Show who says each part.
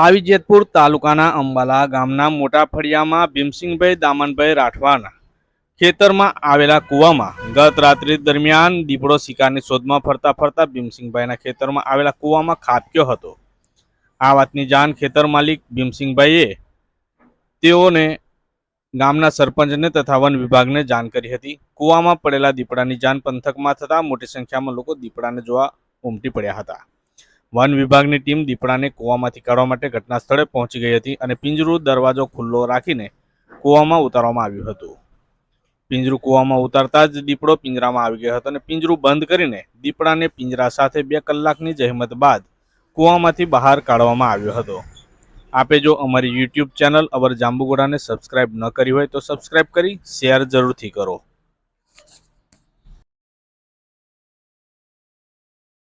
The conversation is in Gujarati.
Speaker 1: પાવી જેતપુર તાલુકાના અંબાલા ગામના મોટા ફળિયામાં ભીમસિંહભાઈ દામનભાઈ રાઠવાના ખેતરમાં આવેલા કૂવામાં ગત રાત્રિ દરમિયાન દીપડો શિકારની શોધમાં ફરતા ફરતા ભીમસિંહભાઈના ખેતરમાં આવેલા કૂવામાં ખાબક્યો હતો. આ વાતની જાણ ખેતર માલિક ભીમસિંહભાઈએ તેઓને ગામના સરપંચને તથા વન વિભાગને જાણ કરી હતી. કૂવામાં પડેલા દીપડાની જાણ પંથકમાં થતાં મોટી સંખ્યામાં લોકો દીપડાને જોવા ઉમટી પડ્યા હતા. વન વિભાગની ટીમ દીપડાને કૂવામાંથી કાઢવા માટે ઘટના સ્થળે પહોંચી ગઈ હતી અને પિંજરું દરવાજો ખુલ્લો રાખીને કૂવામાં ઉતારવામાં આવ્યું હતું. પિંજરું કૂવામાં ઉતારતા જ દીપડો પિંજરામાં આવી ગયો હતો અને પિંજરું બંધ કરીને દીપડાને પિંજરા સાથે બે કલાકની જહેમત બાદ કૂવામાંથી બહાર કાઢવામાં આવ્યો હતો. આપે જો અમારી યુટ્યુબ ચેનલ અવર જાંબુગોડાને સબસ્ક્રાઇબ ન કરી હોય તો સબસ્ક્રાઇબ કરી, શેર જરૂરથી કરો.